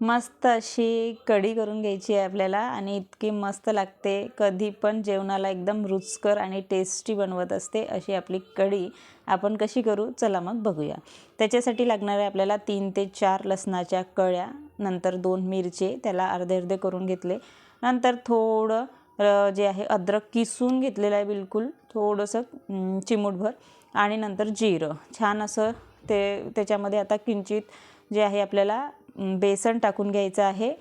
मस्त अशी कढी करून घ्यायची आहे आपल्याला आणि इतकी मस्त लागते. कधी पण जेवणाला एकदम रुचकर आणि टेस्टी बनवत असते अशी आपली कढी. आपण कशी करू? चला मग बघूया. त्याच्यासाठी लागणार आहे आपल्याला तीन ते चार लसणाच्या कळ्या नंतर दोन मिरचे त्याला अर्धे अर्धे करून घेतले. नंतर थोडं जे आहे अद्रक किसून घेतलेलं आहे बिलकुल थोडंसं चिमूटभर आणि नंतर जिरं. छान असं ते त्याच्यामध्ये आता किंचित जे आहे आपल्याला बेसन टाकून घ्यायचं आहे.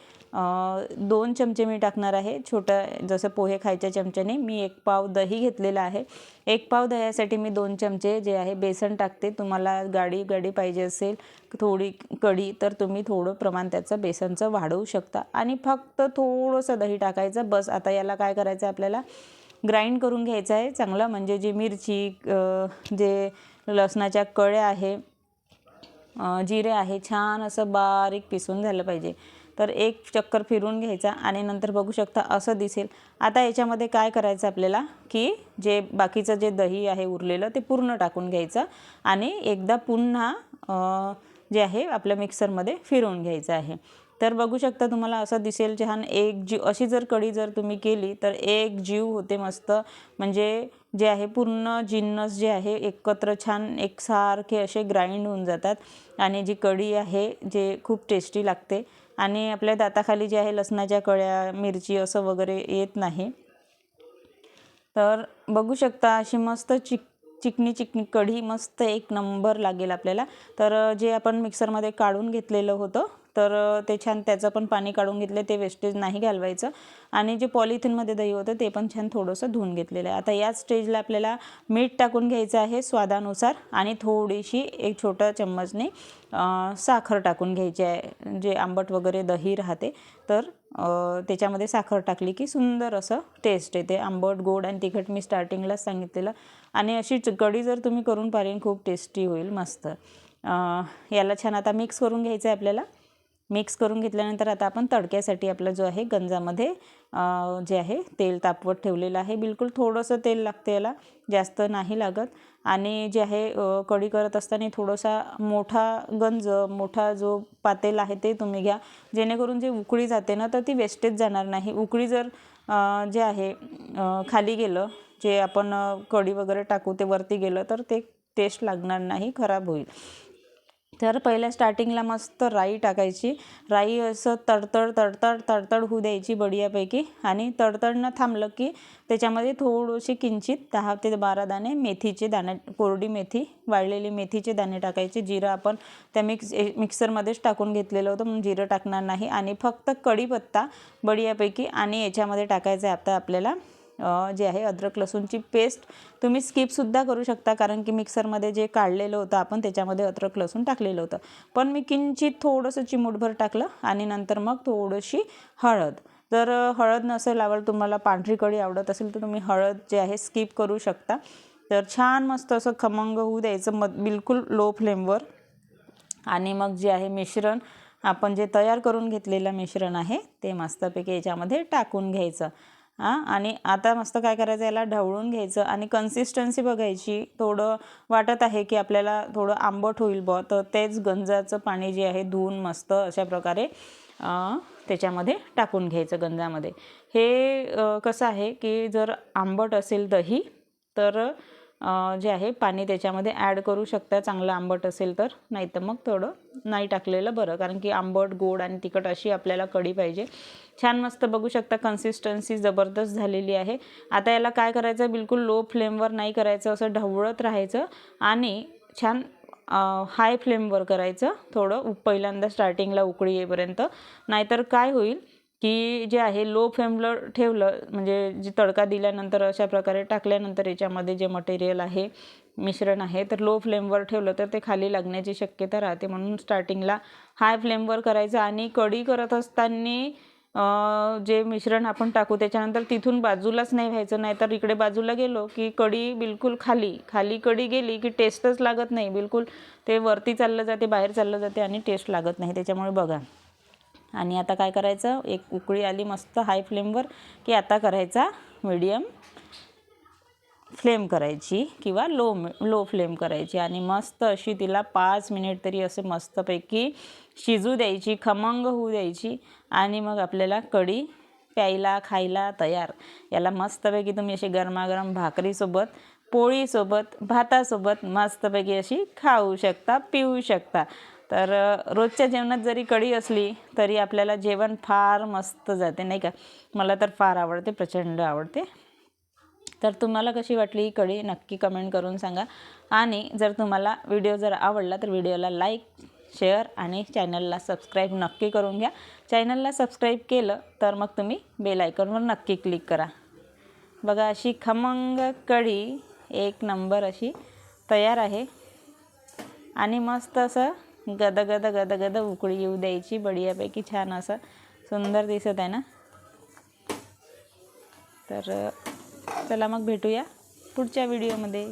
दोन चमचे मी टाकणार आहे. छोटं जसं पोहे खायच्या चमच्याने मी एक पाव दही घेतलेलं आहे. एक पाव दह्यासाठी मी दोन चमचे जे आहे बेसन टाकते. तुम्हाला गाडी गाडी पाहिजे असेल थोडी कढी तर तुम्ही थोडं प्रमाण त्याचं बेसनचं वाढवू शकता. आणि फक्त थोडंसं दही टाकायचं. बस आता याला काय करायचं आहे आपल्याला? ग्राइंड करून घ्यायचं आहे. चांगलं म्हणजे जी मिरची जे लसणाच्या कळ्या आहे जिरे आहे छान असं बारीक पिसून झालं पाहिजे. तर एक चक्कर फिरून घ्यायचा आणि नंतर बघू शकता असं दिसेल. आता याच्यामध्ये काय करायचं आपल्याला? की जे बाकीचं जे दही आहे उरलेलं ते पूर्ण टाकून घ्यायचं आणि एकदा पुन्हा जे आहे आपल्या मिक्सरमध्ये फिरवून घ्यायचं आहे. तर बघू शकता तुम्हाला असं दिसेल छान एक जीव अशी जर कढी जर तुम्ही केली तर एक जीव होते मस्त. म्हणजे जे आहे पूर्ण जिन्नस जे आहे एकत्र छान एकसारखे असे ग्राइंड होऊन जातात. आणि जी कढी आहे जे खूप टेस्टी लागते. आणि आपल्या दाताखाली जे आहे लसणाच्या कळ्या मिरची असं वगैरे येत नाही. तर बघू शकता अशी मस्त चिक चिकनी चिकनी कढी मस्त एक नंबर लागेल आपल्याला. तर जे आपण मिक्सरमध्ये काढून घेतलेलं होतं तर ते छान त्याचं पण पाणी काढून घेतले ते वेस्टेज नाही घालवायचं. आणि जे पॉलिथिनमध्ये दही होतं ते पण छान थोडंसं धुवून घेतलेलं आहे. आता याच स्टेजला आपल्याला मीठ टाकून घ्यायचं आहे स्वादानुसार आणि थोडीशी एक छोटा चम्मचने साखर टाकून घ्यायची आहे. जे आंबट वगैरे दही राहते तर त्याच्यामध्ये साखर टाकली की सुंदर असं टेस्ट येते. आंबट गोड आणि तिखट मी स्टार्टिंगलाच सांगितलेलं. आणि अशी कढी जर तुम्ही करून पाहिली खूप टेस्टी होईल मस्त. याला छान आता मिक्स करून घ्यायचं आहे आपल्याला. मिक्स करून घेतल्यानंतर आता आपण तडक्यासाठी आपला जो आहे गंजामध्ये जे आहे तेल तापवत ठेवलेलं आहे. बिलकुल थोडंसं तेल लागते याला जास्त नाही लागत. आणि जे आहे कढी करत असताना थोडासा मोठा गंज मोठा जो पातेल आहे ते तुम्ही घ्या. जेणेकरून जे उकळी जाते ना तर ती वेस्टेज जाणार नाही. उकळी जर जे आहे खाली गेलं जे आपण कढी वगैरे टाकू ते वरती गेलं तर ते टेस्ट लागणार नाही खराब होईल. तर पहिल्या स्टार्टिंगला मस्त राई टाकायची. राई असं तडतड तडतड तडतड होऊ द्यायची बडियापैकी आणि तडतडनं थांबलं की त्याच्यामध्ये थोडीशी किंचित दहा ते बारा दाणे मेथीचे दाणे कोरडी मेथी वाळलेली मेथीचे दाणे टाकायचे. जिरं आपण त्या मिक्स ए- मिक्सरमध्येच टाकून घेतलेलं होतं म्हणून जिरं टाकणार नाही. आणि फक्त कढीपत्ता बडियापैकी आणि याच्यामध्ये टाकायचं आहे आता आपल्याला जे आहे अद्रक लसूणची पेस्ट तुम्ही स्किपसुद्धा करू शकता कारण की मिक्सरमध्ये जे काढलेलं होतं आपण त्याच्यामध्ये अद्रक लसूण टाकलेलं होतं. पण मी किंचित थोडंसं चिमूटभर टाकलं आणि नंतर मग थोडीशी हळद. जर हळद नसेल आवड तुम्हाला पांढरी कडी आवडत असेल तर तुम्ही हळद जे आहे स्किप करू शकता. तर छान मस्त असं खमंग होऊ द्यायचं मग बिलकुल लो फ्लेमवर आणि मग जे आहे मिश्रण आपण जे तयार करून घेतलेलं मिश्रण आहे ते मस्तपैकी याच्यामध्ये टाकून घ्यायचं. हां? आणि आता मस्त काय करायचं याला ढवळून घ्यायचं आणि कन्सिस्टन्सी बघायची. थोडं वाटत आहे की आपल्याला थोडं आंबट होईल बुवा. तर तेच गंजाचं पाणी जे आहे धुवून मस्त अशा प्रकारे त्याच्यामध्ये टाकून घ्यायचं गंजामध्ये. हे कसं आहे की जर आंबट असेल दही तर जे आहे पाणी त्याच्यामध्ये ॲड करू शकता. चांगलं आंबट असेल तर. नाही तर मग थोडं नाही टाकलेलं बरं. कारण की आंबट गोड आणि तिखट अशी आपल्याला कढी पाहिजे. छान मस्त बघू शकता कन्सिस्टन्सी जबरदस्त झालेली आहे. आता याला काय करायचं? बिलकुल लो फ्लेमवर नाही करायचं. असं ढवळत राहायचं आणि छान हाय फ्लेमवर करायचं. थोडं पहिल्यांदा स्टार्टिंगला उकळी येईपर्यंत. नाहीतर काय होईल? की जे आहे लो फ्लेमला ठेवलं म्हणजे जी तडका दिल्यानंतर अशा प्रकारे टाकल्यानंतर याच्यामध्ये जे मटेरियल आहे मिश्रण आहे तर लो फ्लेमवर ठेवलं तर ते खाली लागण्याची शक्यता राहते. म्हणून स्टार्टिंगला हाय फ्लेमवर करायचं आणि कढी करत असताना जे मिश्रण आपण टाकू त्याच्यानंतर तिथून बाजूलाच नाही व्हायचं. नाहीतर इकडे बाजूला गेलो की कढी बिलकुल खाली खाली कढी गेली की टेस्टच लागत नाही. बिलकुल ते वरती चाललं जाते बाहेर चाललं जाते आणि टेस्ट लागत नाही. त्याच्यामुळे बघा. आणि आता काय करायचं? एक उकळी आली मस्त हाय फ्लेमवर की आता करायचा मिडियम फ्लेम करायची किंवा लो लो फ्लेम करायची. आणि मस्त अशी तिला पाच मिनिट तरी असे मस्तपैकी शिजू द्यायची खमंग होऊ द्यायची आणि मग आपल्याला कढी प्यायला खायला तयार. याला मस्तपैकी तुम्ही अशी गरमागरम भाकरीसोबत पोळीसोबत भातासोबत मस्तपैकी अशी खाऊ शकता पिऊ शकता. तर रोजच्या जेवणात जरी कढी असली तरी आपल्याला जेवण फार मस्त जाते नाही का? मला तर फार आवडते प्रचंड आवडते. तर तुम्हाला कशी वाटली ही कढी? नक्की कमेंट करून सांगा. आणि जर तुम्हाला व्हिडिओ जर आवडला तर व्हिडिओला लाईक शेअर आणि चॅनलला सबस्क्राईब नक्की करून घ्या. चॅनलला सबस्क्राईब केलं तर मग तुम्ही बेल आयकॉनवर नक्की क्लिक करा. बघा अशी खमंग कढी एक नंबर अशी तयार आहे. आणि मस्त असं गद गद गद गद उकळी येऊ द्यायची. बढियापैकी छान असं सुंदर दिसत आहे ना? तर चला मग भेटूया पुढच्या व्हिडिओमध्ये